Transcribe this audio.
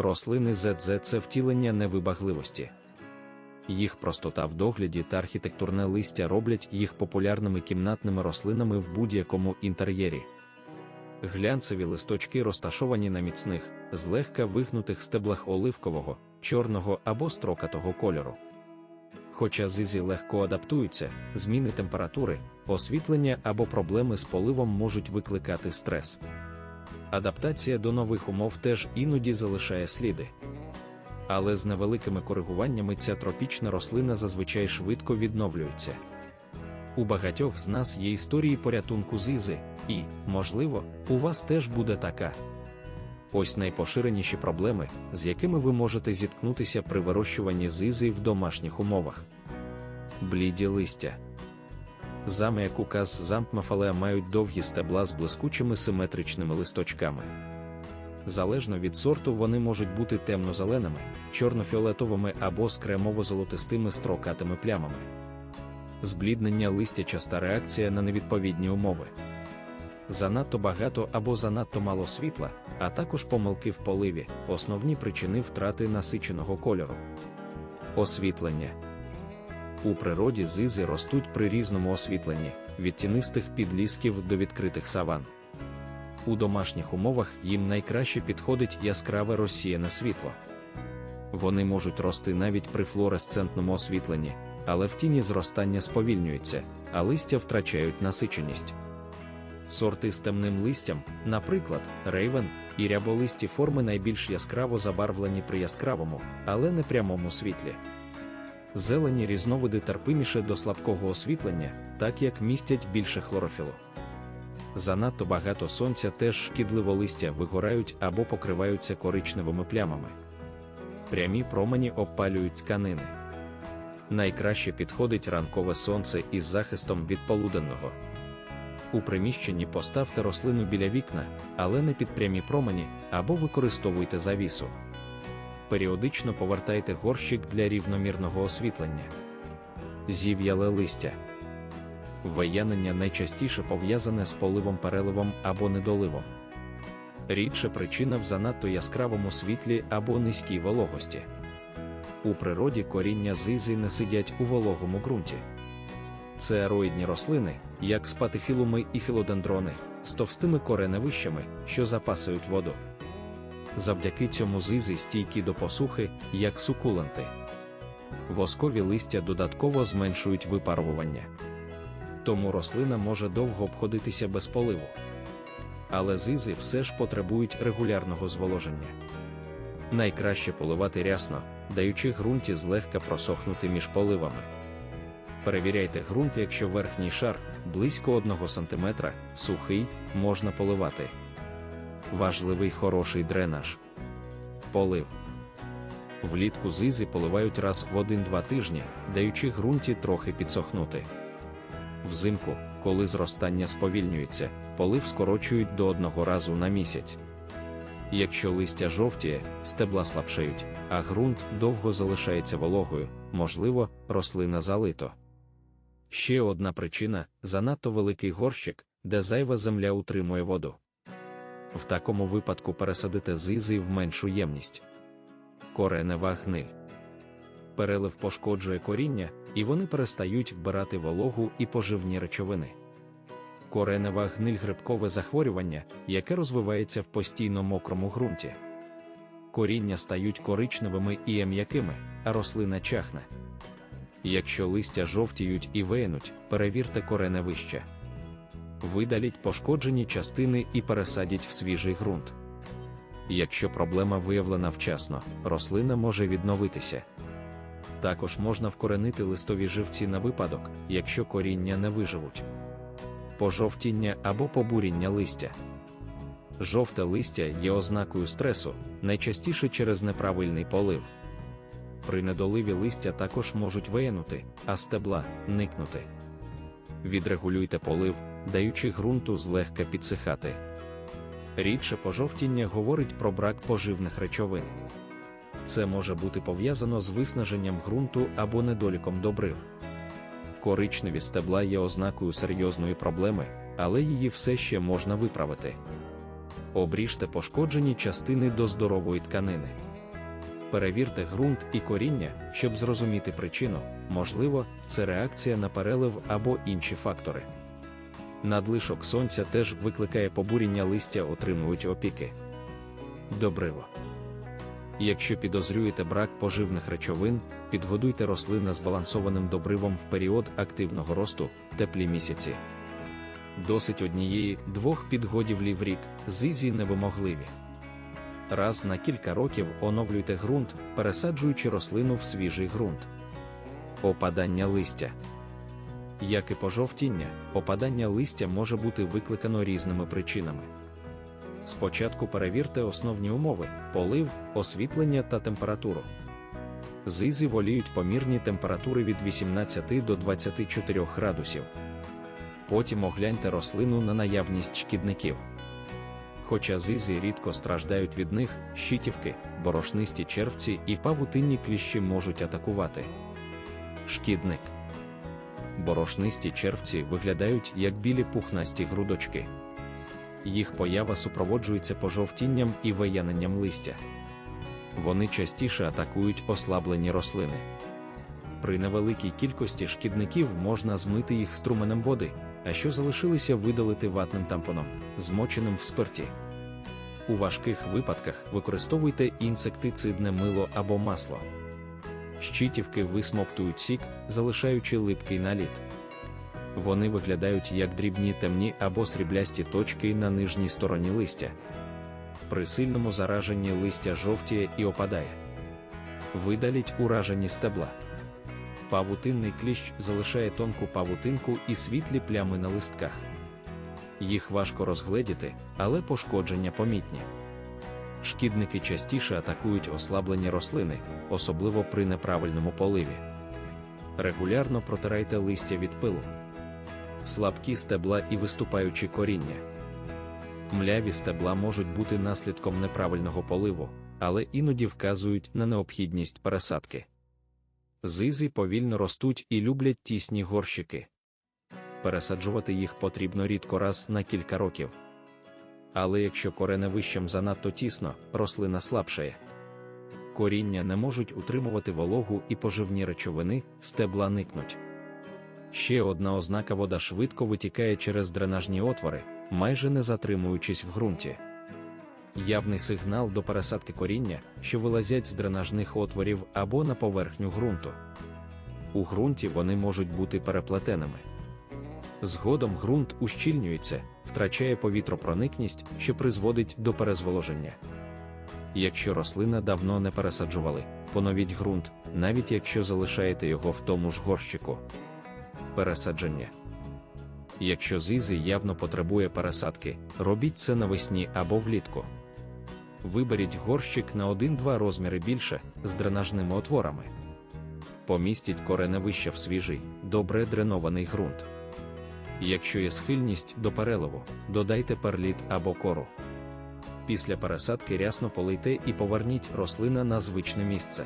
Рослини ЗЗ це втілення невибагливості. Їх простота в догляді та архітектурне листя роблять їх популярними кімнатними рослинами в будь-якому інтер'єрі. Глянцеві листочки розташовані на міцних, злегка вигнутих стеблах оливкового, чорного або строкатого кольору. Хоча зизі легко адаптуються, зміни температури, освітлення або проблеми з поливом можуть викликати стрес. Адаптація до нових умов теж іноді залишає сліди. Але з невеликими коригуваннями ця тропічна рослина зазвичай швидко відновлюється. У багатьох з нас є історії порятунку зизи, і, можливо, у вас теж буде така. Ось найпоширеніші проблеми, з якими ви можете зіткнутися при вирощуванні зизи в домашніх умовах. Бліді листя. Зами як указ зампмафалеа мають довгі стебла з блискучими симетричними листочками. Залежно від сорту, вони можуть бути темно-зеленими, чорно-фіолетовими або з кремово-золотистими строкатими плямами. Збліднення листя часта реакція на невідповідні умови. Занадто багато або занадто мало світла, а також помилки в поливі, основні причини втрати насиченого кольору. Освітлення. У природі зизи ростуть при різному освітленні, від тінистих підлісків до відкритих саван. У домашніх умовах їм найкраще підходить яскраве розсіяне світло. Вони можуть рости навіть при флуоресцентному освітленні, але в тіні зростання сповільнюється, а листя втрачають насиченість. Сорти з темним листям, наприклад, рейвен і ряболисті форми найбільш яскраво забарвлені при яскравому, але не прямому світлі. Зелені різновиди терпиміше до слабкого освітлення, так як містять більше хлорофілу. Занадто багато сонця теж шкідливо листя вигорають або покриваються коричневими плямами. Прямі промені обпалюють тканини. Найкраще підходить ранкове сонце із захистом від полуденного. У приміщенні поставте рослину біля вікна, але не під прямі промені, або використовуйте завісу. Періодично повертайте горщик для рівномірного освітлення. Зів'яле листя. Виянення найчастіше пов'язане з поливом переливом або недоливом. Рідше причина в занадто яскравому світлі або низькій вологості. У природі коріння зизи не сидять у вологому ґрунті. Це аероїдні рослини, як спатифілуми і філодендрони, з товстими кореневищами, що запасують воду. Завдяки цьому зизи стійкі до посухи, як сукуленти. Воскові листя додатково зменшують випарування. Тому рослина може довго обходитися без поливу. Але зизи все ж потребують регулярного зволоження. Найкраще поливати рясно, даючи ґрунті злегка просохнути між поливами. Перевіряйте ґрунт, якщо верхній шар близько 1 см, сухий, можна поливати. Важливий хороший дренаж. Полив. Влітку зизи поливають раз в 1-2 тижні, даючи ґрунті трохи підсохнути. Взимку, коли зростання сповільнюється, полив скорочують до одного разу на місяць. Якщо листя жовтіє, стебла слабшають, а ґрунт довго залишається вологою, можливо, рослина залито. Ще одна причина занадто великий горщик, де зайва земля утримує воду. В такому випадку пересадите зизи в меншу ємність. Коренева гниль. Перелив пошкоджує коріння, і вони перестають вбирати вологу і поживні речовини. Коренева гниль грибкове захворювання, яке розвивається в постійно мокрому ґрунті. Коріння стають коричневими і м'якими, а рослина чахне. Якщо листя жовтіють і виянуть, перевірте кореневище. Видаліть пошкоджені частини і пересадіть в свіжий ґрунт. Якщо проблема виявлена вчасно, рослина може відновитися. Також можна вкоренити листові живці на випадок, якщо коріння не виживуть. Пожовтіння або побуріння листя. Жовте листя є ознакою стресу, найчастіше через неправильний полив. При недоливі листя також можуть виянути, а стебла никнути. Відрегулюйте полив, даючи ґрунту злегка підсихати. Рідше пожовтіння говорить про брак поживних речовин. Це може бути пов'язано з виснаженням ґрунту або недоліком добрив. Коричневі стебла є ознакою серйозної проблеми, але її все ще можна виправити. Обріжте пошкоджені частини до здорової тканини. Перевірте ґрунт і коріння, щоб зрозуміти причину, можливо, це реакція на перелив або інші фактори. Надлишок сонця теж викликає побуріння листя, отримують опіки. Добриво. Якщо підозрюєте брак поживних речовин, підгодуйте рослина збалансованим добривом в період активного росту, теплі місяці. Досить однієї-двох підгодівлі в рік, зизі невимогливі. Раз на кілька років оновлюйте ґрунт, пересаджуючи рослину в свіжий ґрунт. Опадання листя. Як і пожовтіння, опадання листя може бути викликано різними причинами. Спочатку перевірте основні умови: полив, освітлення та температуру. Зизи воліють помірні температури від 18 до 24 градусів. Потім огляньте рослину на наявність шкідників. Хоча зизи рідко страждають від них, щитівки, борошнисті червці і павутинні кліщі можуть атакувати. Шкідник. Борошнисті червці виглядають як білі пухнасті грудочки. Їх поява супроводжується пожовтінням і вияненням листя. Вони частіше атакують ослаблені рослини. При невеликій кількості шкідників можна змити їх струменем води, а що залишилися видалити ватним тампоном, змоченим в спирті. У важких випадках використовуйте інсектицидне мило або масло. Щитівки висмоктують сік, залишаючи липкий наліт. Вони виглядають як дрібні темні або сріблясті точки на нижній стороні листя. При сильному зараженні листя жовтіє і опадає. Видаліть уражені стебла. Павутинний кліщ залишає тонку павутинку і світлі плями на листках. Їх важко розгледіти, але пошкодження помітні. Шкідники частіше атакують ослаблені рослини, особливо при неправильному поливі. Регулярно протирайте листя від пилу, слабкі стебла і виступаючі коріння. Мляві стебла можуть бути наслідком неправильного поливу, але іноді вказують на необхідність пересадки. Зизи повільно ростуть і люблять тісні горщики. Пересаджувати їх потрібно рідко раз на кілька років. Але якщо кореневищем занадто тісно, рослина слабшає. Коріння не можуть утримувати вологу і поживні речовини, стебла никнуть. Ще одна ознака вода швидко витікає через дренажні отвори, майже не затримуючись в ґрунті. Явний сигнал до пересадки коріння, що вилазять з дренажних отворів або на поверхню ґрунту. У ґрунті вони можуть бути переплетеними. Згодом ґрунт ущільнюється, втрачає повітропроникність, що призводить до перезволоження. Якщо рослина давно не пересаджували, поновіть ґрунт, навіть якщо залишаєте його в тому ж горщику. Пересадження. Якщо зизи явно потребує пересадки, робіть це навесні або влітку. Виберіть горщик на 1-2 розміри більше з дренажними отворами. Помістіть кореневище в свіжий, добре дренований ґрунт. Якщо є схильність до переливу, додайте перліт або кору. Після пересадки рясно полийте і поверніть рослина на звичне місце.